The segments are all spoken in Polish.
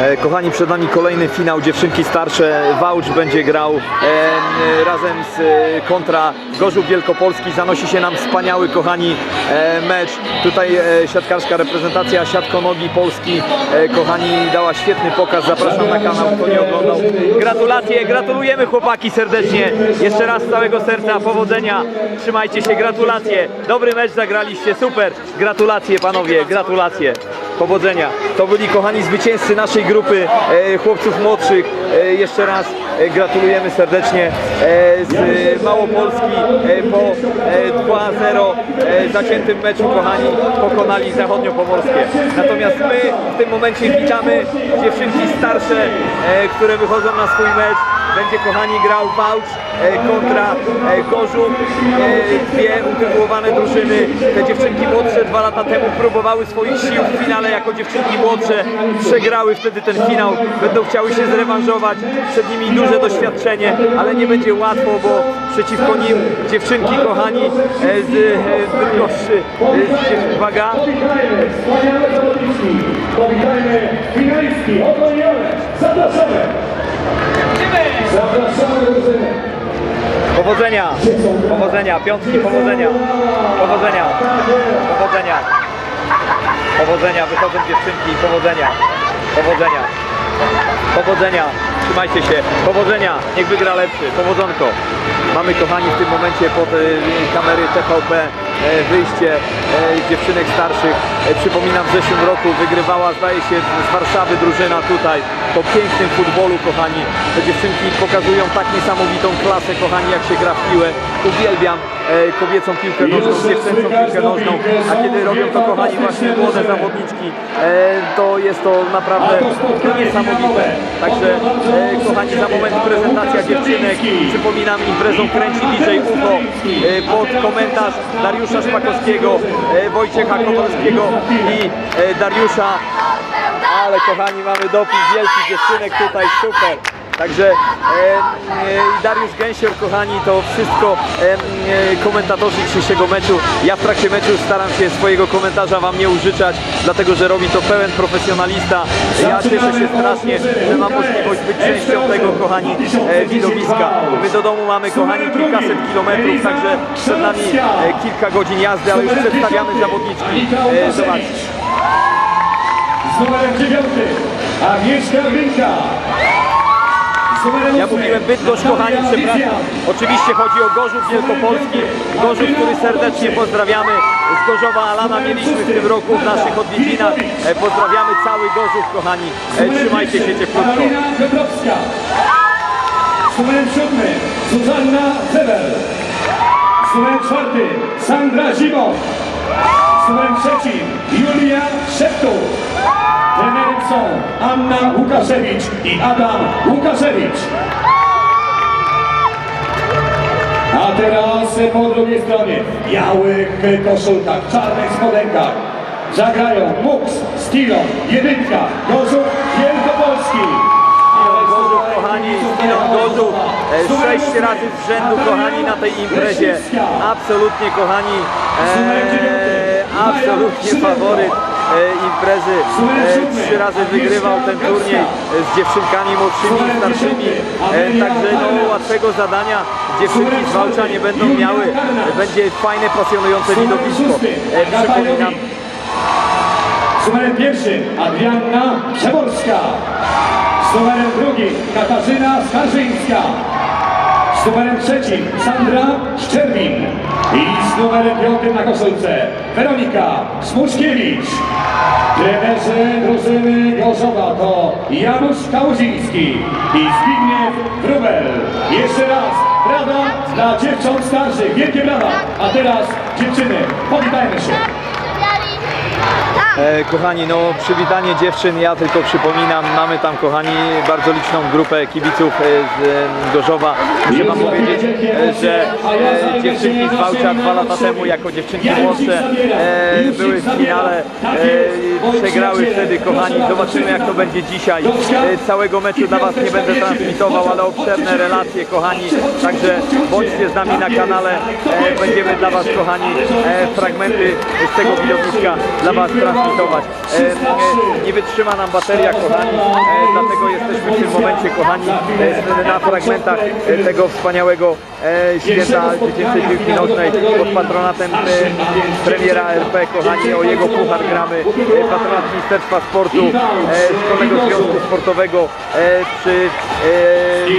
E, Kochani, przed nami kolejny finał dziewczynki starsze. Wałcz będzie grał e, e, razem z e, kontra Gorzów Wielkopolski. Zanosi się nam wspaniały, kochani, e, mecz. Tutaj e, siatkarska reprezentacja siatkonogi Polski, e, kochani, dała świetny pokaz. Zapraszam na kanał, kto nie oglądał. Gratulacje, gratulujemy chłopaki serdecznie. Jeszcze raz z całego serca powodzenia. Trzymajcie się, gratulacje. Dobry mecz zagraliście, super. Gratulacje panowie, gratulacje. Powodzenia. To byli kochani zwycięzcy naszej grupy e, chłopców młodszych. E, jeszcze raz e, gratulujemy serdecznie z Małopolski po e, 2-0 e, zaciętym meczu kochani pokonali zachodniopomorskie. Natomiast my w tym momencie witamy dziewczynki starsze, które wychodzą na swój mecz. Będzie kochani grał Wałcz e, kontra e, Gorzów. E, dwie utytułowane drużyny. Te dziewczynki młodsze dwa lata temu próbowały swoich sił w finale jako dziewczynki młodsze. Przegrały wtedy ten finał. Będą chciały się zrewanżować. Przed nimi duże doświadczenie, ale nie będzie łatwo, bo przeciwko nim dziewczynki kochani z Bydgoszczy. Uwaga, Powitajmy finalistki, oto one. Zapraszamy. Powodzenia! Powodzenia, piątki, powodzenia! Powodzenia! Powodzenia! Powodzenia, wychodzą dziewczynki, powodzenia! Powodzenia! Powodzenia! Trzymajcie się! Powodzenia! Niech wygra lepszy! Powodzonko! Mamy kochani w tym momencie pod e, kamery TVP wyjście e, dziewczynek starszych. E, Przypominam, w zeszłym roku wygrywała, zdaje się, z Warszawy drużyna tutaj po pięknym futbolu, kochani. Te dziewczynki pokazują tak niesamowitą klasę, kochani, jak się gra w piłę. Uwielbiam e, kobiecą piłkę nożną, dziewczęcą piłkę nożną, a kiedy robią to, kochani, właśnie młode zawodniczki, e, to jest to naprawdę niesamowite. Także, e, kochani, za moment prezentacja dziewczynek. Przypominam, imprezą kręci bliżej ucho e, pod komentarz Dariusza Szpakowskiego, e, Wojciecha Kowalskiego i e, Dariusza. Ale kochani, mamy dopis wielki dziewczynek tutaj, super. Także e, Dariusz Gęsior, kochani, to wszystko e, komentatorzy dzisiejszego meczu. Ja w trakcie meczu staram się swojego komentarza Wam nie użyczać, dlatego że robi to pełen profesjonalista. Ja cieszę się strasznie, że mam możliwość być częścią tego, kochani, e, widowiska. My do domu mamy, kochani, kilkaset kilometrów, także przed nami e, kilka godzin jazdy, ale już przedstawiamy zawodniczki. E, zobaczcie. Z numerem dziewiątym Agnieszka Grinka. Ja mówiłem Bydgoszcz, kochani, przepraszam. Oczywiście chodzi o Gorzów Wielkopolski. Gorzów, który serdecznie pozdrawiamy. Z Gorzowa Alana mieliśmy w tym roku w naszych odwiedzinach. E, Pozdrawiamy cały Gorzów, kochani. E, Trzymajcie się cieplutko. Karolina Piotrowska. Z numerem siódmym Zuzanna Zewel. Z numerem czwartym Sandra Zimow. Z numerem trzecim Julia Szeptu. Trenerem są Anna Łukaszewicz i Adam Łukaszewicz. A teraz po drugiej stronie w białych koszulkach, czarnych spodenkach zagrają Mux, Stilo, Jedynka, Gorzów, Wielkopolski. Gorzów, kochani, Milon Gorzów. E, Sześć razy z rzędu, kochani, na tej imprezie. Absolutnie, kochani, e, absolutnie faworyt imprezy. E, trzy razy wygrywał ten turniej e, z dziewczynkami młodszymi i starszymi. E, także no, łatwego zadania dziewczynki z Wałcza nie będą miały. E, będzie fajne, pasjonujące widowisko. E, przypominam, Z numerem pierwszym Adrianna Przeworska. Z drugim Katarzyna Skarżyńska. Z numerem trzecim Sandra Szczerbin. I z numerem piątym na koszulce Weronika Smuczkiewicz. Trenerzy drużyny Gorzowa to Janusz Kałuziński i Zbigniew Wrubel. Jeszcze raz brawa dla dziewcząt starszych. Wielkie brawa. A teraz dziewczyny, powitajmy się. E, kochani, no przywitanie dziewczyn, ja tylko przypominam, mamy tam kochani bardzo liczną grupę kibiców e, z e, Gorzowa. Muszę wam powiedzieć, e, że e, dziewczynki z Wałcza dwa lata temu jako dziewczynki młodsze e, były w finale, e, przegrały wtedy kochani. Zobaczymy jak to będzie dzisiaj. E, całego meczu dla was nie będę transmitował, ale obszerne relacje kochani. Także bądźcie z nami na kanale, e, będziemy dla was kochani e, fragmenty z tego widowiska dla Was transmitować. E, e, nie wytrzyma nam bateria, kochani, e, dlatego jesteśmy w tym momencie, kochani, e, na fragmentach e, tego wspaniałego e, święta dziecięcej piłki nożnej pod patronatem e, premiera RP, kochani, o jego puchar gramy, e, patronat Ministerstwa Sportu, e, Szkolnego Związku Sportowego e, przy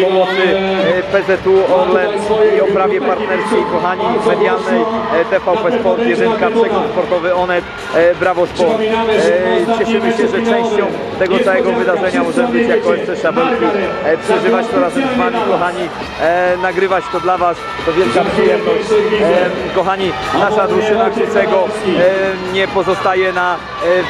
e, pomocy e, PZU Orlen i oprawie partnerskiej, kochani, medialnej e, TVP Sport 1, przegląd sportowy Onet, e, Brawo Sport. E, cieszymy się, że częścią tego całego wydarzenia możemy być jako FC Szabelki, e, przeżywać to razem z Wami, kochani, e, nagrywać to dla Was, to wielka przyjemność. E, kochani, nasza drużyna Krzysego e, nie pozostaje na e,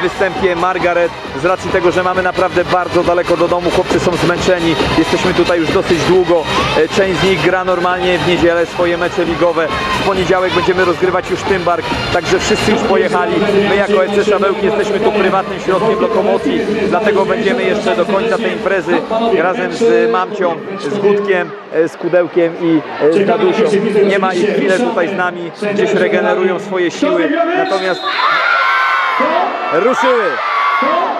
występie Margaret z racji tego, że mamy naprawdę bardzo daleko do domu, chłopcy są zmęczeni, jesteśmy tutaj już dosyć długo, E, część z nich gra normalnie w niedzielę swoje mecze ligowe, w poniedziałek będziemy rozgrywać już Tymbark, także wszyscy już pojechali, my jako EC Szabełki jesteśmy tu prywatnym środkiem lokomocji, dlatego będziemy jeszcze do końca tej imprezy razem z Mamcią, z Gutkiem, z Kudełkiem i z Dadusią. Nie ma ich chwilę tutaj z nami, gdzieś regenerują swoje siły, natomiast ruszyły.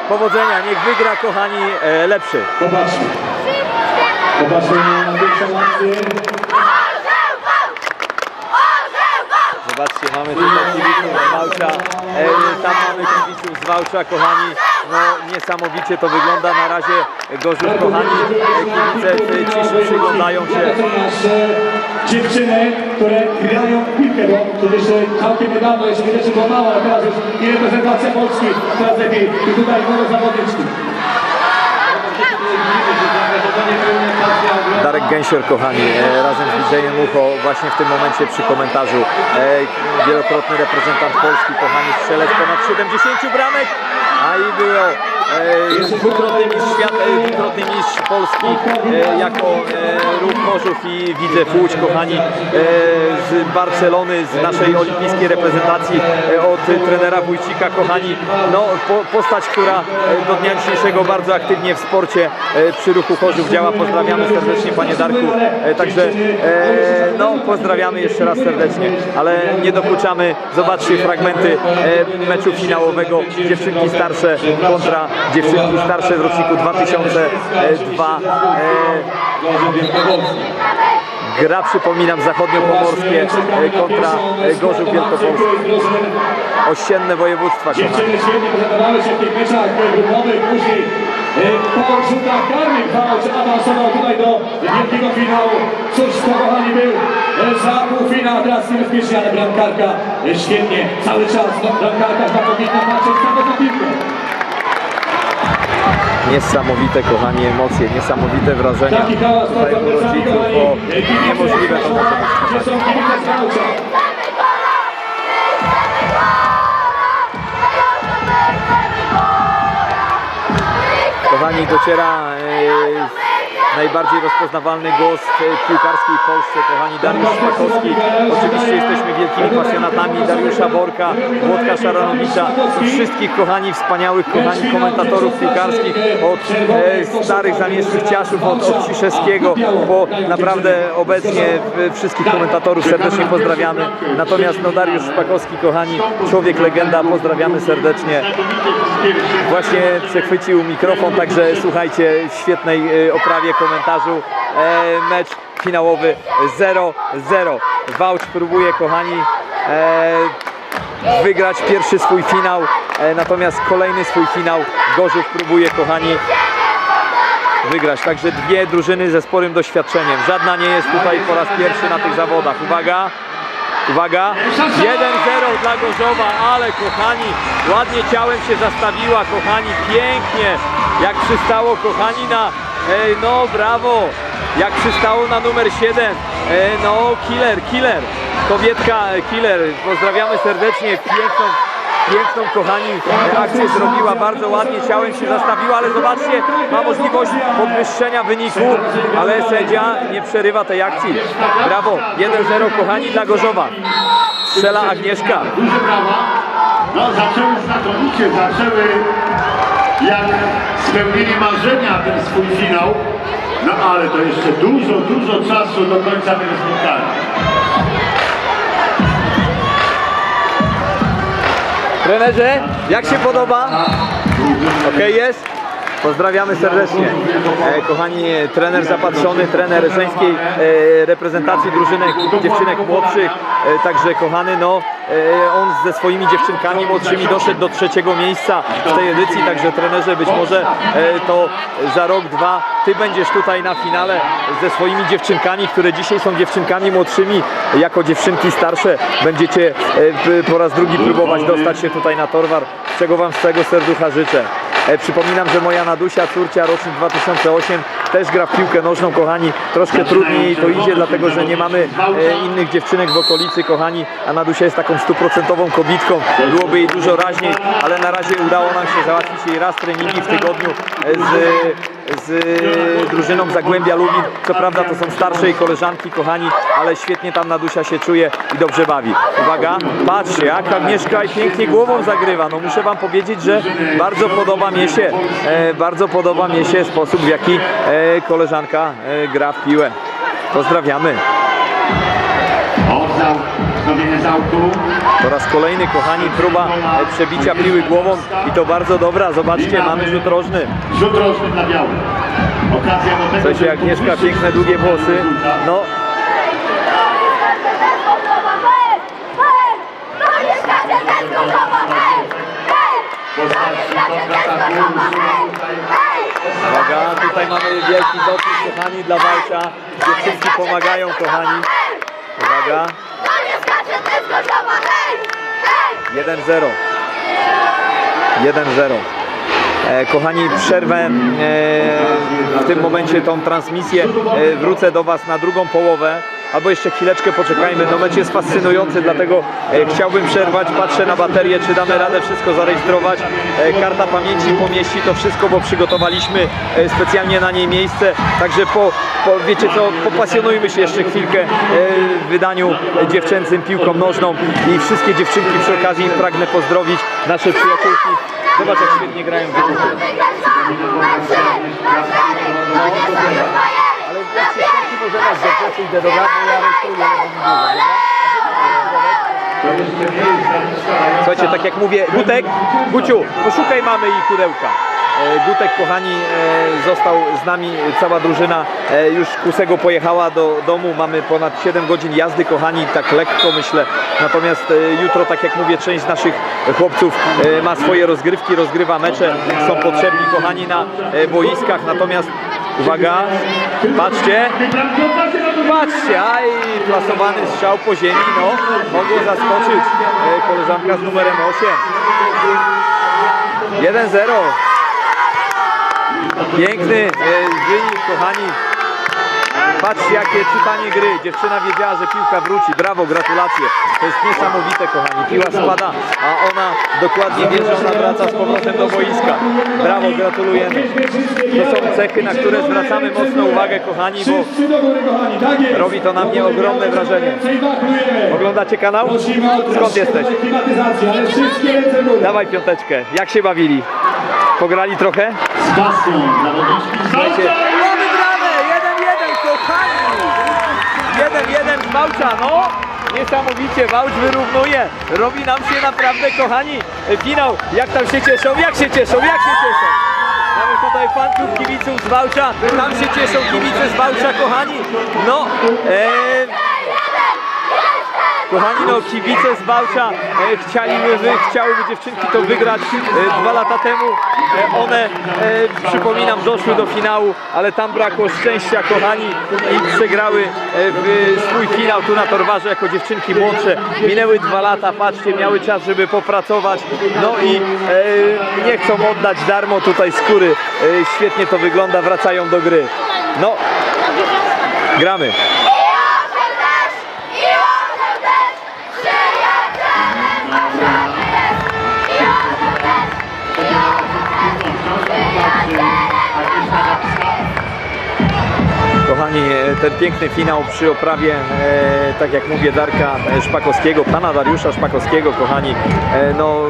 Powodzenia, niech wygra kochani e, lepszy. Na pierwszą akcję. Zobaczcie, mamy tutaj kibiców z Wałcza, e, tam mamy kibiców z Wałcza, kochani, no niesamowicie to wygląda na razie, Gorzów, kochani, e, kibice w ciszy przyglądają się, To dziewczyny, które grają w piłkę, bo przecież e, całkiem niedawno jeszcze widać, że było mało, ale teraz już i reprezentacja Polski coraz lepiej i tutaj nowe zawodniczki. Darek Gęsior, kochani, e, razem z DJ Mucho, właśnie w tym momencie przy komentarzu, e, wielokrotny reprezentant Polski, kochani, strzelec ponad 70 bramek, a i było e, dwukrotny mistrz świata, dwukrotny mistrz Polski e, jako e, ruch Chorzów i Widzew Łódź, kochani, e, z Barcelony, z naszej olimpijskiej reprezentacji, od trenera Wójcika, kochani, no po, postać, która do dnia dzisiejszego bardzo aktywnie w sporcie przy ruchu Chorzów działa. Pozdrawiamy serdecznie Panie Darku. Także no pozdrawiamy jeszcze raz serdecznie, ale nie dokuczamy. Zobaczcie fragmenty meczu finałowego. Dziewczynki starsze kontra dziewczynki starsze z roczniku 2002. E, gra przypominam zachodniopomorskie e, kontra e, Gorzów Wielkopolski. Ościenne województwa kochani. W po rzutach karnych Wałcz awansował tutaj do wielkiego finału. Cóż to kochani był za półfinał, teraz niebezpiecznie, ale bramkarka świetnie, cały czas no, bramkarka znakomitna, patrząc na piłkę. Niesamowite, kochani, emocje, niesamowite wrażenia tutaj u rodziców, bo niemożliwe to może być, kochani. dociera e, najbardziej rozpoznawalny głos w piłkarskiej Polsce, kochani, Dariusz Szpakowski. Oczywiście jesteśmy wielkimi pasjonatami Dariusza Borka, Włodka Szaranowicza i wszystkich, kochani, wspaniałych, kochani komentatorów piłkarskich, od e, starych zamieszłych ciaszów, od, od Ciszewskiego, po naprawdę obecnie wszystkich komentatorów serdecznie pozdrawiamy. Natomiast no, Dariusz Szpakowski, kochani, człowiek legenda, pozdrawiamy serdecznie. Właśnie przechwycił mikrofon, także słuchajcie, świetnej e, oprawie komentarzu. E, mecz finałowy 0-0. Wałcz próbuje, kochani, e, wygrać pierwszy swój finał, e, natomiast kolejny swój finał Gorzów próbuje, kochani, wygrać. Także dwie drużyny ze sporym doświadczeniem. Żadna nie jest tutaj po raz pierwszy na tych zawodach. Uwaga! Uwaga, 1-0 dla Gorzowa, ale kochani, ładnie ciałem się zastawiła, kochani, pięknie, jak przystało, kochani, na, ej, no brawo, jak przystało na numer 7, e, no killer, killer, kobietka, e, killer, pozdrawiamy serdecznie, piękną, piękną, kochani, akcję zrobiła, bardzo ładnie ciałem się zastawiła, ale zobaczcie, ma możliwość podwyższenia wyniku, ale sędzia nie przerywa tej akcji. Brawo, 1-0, kochani, dla Gorzowa. Strzela Agnieszka. duże brawa. No zaczęły znakomicie, zaczęły spełnili marzenia ten swój finał. No ale to jeszcze dużo, dużo czasu do końca tego spotkania. Trenerze, jak się podoba? Okej jest? Pozdrawiamy serdecznie. E, kochani, trener zapatrzony, trener żeńskiej e, reprezentacji drużynek dziewczynek młodszych, e, także kochany, no on ze swoimi dziewczynkami młodszymi doszedł do trzeciego miejsca w tej edycji, także trenerze być może to za rok, dwa ty będziesz tutaj na finale ze swoimi dziewczynkami, które dzisiaj są dziewczynkami młodszymi, jako dziewczynki starsze będziecie po raz drugi próbować dostać się tutaj na Torwar, czego wam z całego serducha życzę. E, Przypominam, że moja Nadusia, córcia, rocznik 2008, też gra w piłkę nożną, kochani. Troszkę trudniej to idzie, dlatego że nie mamy e, innych dziewczynek w okolicy, kochani. A Nadusia jest taką stuprocentową kobitką. Byłoby jej dużo raźniej, ale na razie udało nam się załatwić jej raz treningi w tygodniu e, z, z drużyną Zagłębia Lubin. Co prawda to są starsze jej koleżanki, kochani, ale świetnie tam Nadusia się czuje i dobrze bawi. Uwaga, patrzcie, jak Agnieszka i pięknie głową zagrywa. No muszę wam powiedzieć, że bardzo podoba mi się, e, bardzo podoba mi się sposób, w jaki e, koleżanka e, gra w piłę. Pozdrawiamy. Po raz kolejny, kochani, próba przebicia piły głową i to bardzo dobra. Zobaczcie, mamy rzut rożny. Rzut rożny dla białych. Słuchajcie, żeby Agnieszka, piękne, długie włosy. No, uwaga, tutaj mamy wielki dopis, kochani, dla walcza. Dziewczynki pomagają, kochani. Uwaga, 1-0. 1-0. E, Kochani, przerwę e, w tym momencie tą transmisję. E, Wrócę do Was na drugą połowę. Albo jeszcze chwileczkę poczekajmy. No mecz jest fascynujący, dlatego e, chciałbym przerwać. Patrzę na baterię, czy damy radę wszystko zarejestrować. E, Karta pamięci pomieści to wszystko, bo przygotowaliśmy e, specjalnie na niej miejsce. Także po, po wiecie co, popasjonujmy się jeszcze chwilkę e, w wydaniu dziewczęcym piłką nożną i wszystkie dziewczynki przy okazji pragnę pozdrowić nasze przyjaciółki. Zobacz jak świetnie grają dziewczynki. Ale jak się skończy, może dobrze, idę do gardła, ja rejestruję. Jeszcze nie granica. Słuchajcie, tak jak mówię, Gutek, Guciu, poszukaj mamy i kurełka. E, Gutek, kochani, e, został z nami, cała drużyna e, już Kusego pojechała do domu, mamy ponad 7 godzin jazdy, kochani, tak lekko myślę. Natomiast e, jutro, tak jak mówię, część z naszych chłopców e, ma swoje rozgrywki, rozgrywa mecze, są potrzebni, kochani, na e, boiskach. Natomiast, uwaga, patrzcie, Patrzcie, aj, plasowany strzał po ziemi, no, mogło zaskoczyć e, koleżanka z numerem 8. 1-0. Piękny e, wynik, kochani. Patrzcie, jakie czytanie gry. Dziewczyna wiedziała, że piłka wróci. Brawo, gratulacje. To jest niesamowite, kochani. Piła spada, a ona dokładnie wie, że ona wraca z powrotem do boiska. Brawo, gratulujemy. To są cechy, na które zwracamy mocno uwagę, kochani, bo. Robi to na mnie ogromne wrażenie. Oglądacie kanał? Skąd jesteś? Dawaj piąteczkę. Jak się bawili? Pograli trochę? Z pasją zawodniczki Słuchajcie. Załka. Mamy bramę! 1-1, kochani! 1-1 z Wałcza, no! Niesamowicie, Wałcz wyrównuje. Robi nam się naprawdę, kochani, finał. Jak tam się cieszą? Jak się cieszą? Jak się cieszą? Mamy tutaj fan klub kibiców z Wałcza. Tam się cieszą kibice z Wałcza, kochani. No, e, Kochani, no kibice z Wałcza e, chcieliby, wy, chciałyby dziewczynki to wygrać e, dwa lata temu. E, one, e, przypominam, doszły do finału, ale tam brakło szczęścia, kochani, i przegrały e, w swój finał tu na Torwarze jako dziewczynki młodsze. Minęły dwa lata, patrzcie, miały czas, żeby popracować, no i e, nie chcą oddać darmo tutaj skóry. E, świetnie to wygląda, wracają do gry. No, gramy. E, ten piękny finał przy oprawie, e, tak jak mówię, Darka e, Szpakowskiego, pana Dariusza Szpakowskiego, kochani, e, no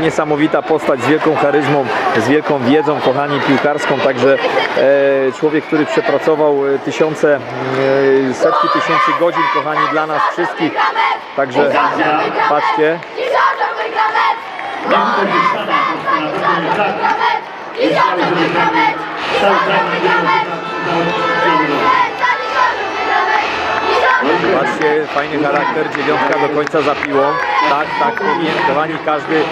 niesamowita postać z wielką charyzmą, z wielką wiedzą, kochani, piłkarską, także e, człowiek, który przepracował e, tysiące, e, setki tysięcy godzin, kochani, dla nas wszystkich, także patrzcie, Nie tutaj się Patrzcie, fajny charakter, dziewiątka do końca za piłą. Tak, tak powinien, kochani, każdy, e,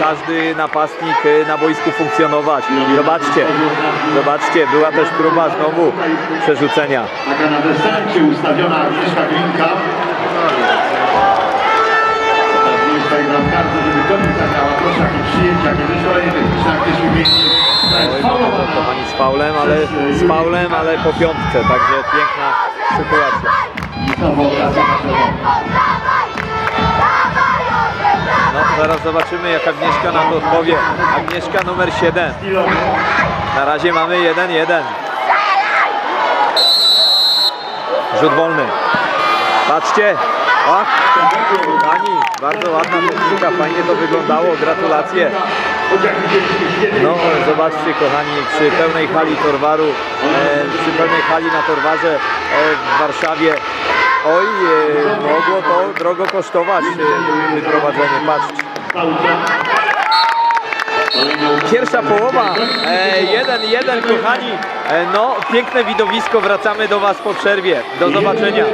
każdy napastnik e, na boisku funkcjonować. Zobaczcie, zobaczcie, była też próba znowu przerzucenia. Taka na dystancie ustawiona Agnieszka Glinka. Nie jest tutaj bramkarza, żeby to nie zagrała. Proszę, jakie przyjęcie, jakie wyszkolenie techniczne, jak umiejętnie. Kochani, z faulem, ale z faulem, ale po piątce, także piękna sytuacja. No, zaraz zobaczymy, jak Agnieszka na to odpowie. Agnieszka numer 7. Ilowy. Na razie mamy 1-1. Rzut wolny. Patrzcie. Ach, kochani, bardzo ładna technika, fajnie to wyglądało, gratulacje. No, zobaczcie kochani, przy pełnej hali Torwaru, e, przy pełnej hali na Torwarze e, w Warszawie, oj, e, mogło to drogo kosztować e, wyprowadzenie, patrzcie. Pierwsza połowa, 1-1 kochani, e, no piękne widowisko, wracamy do Was po przerwie, do zobaczenia.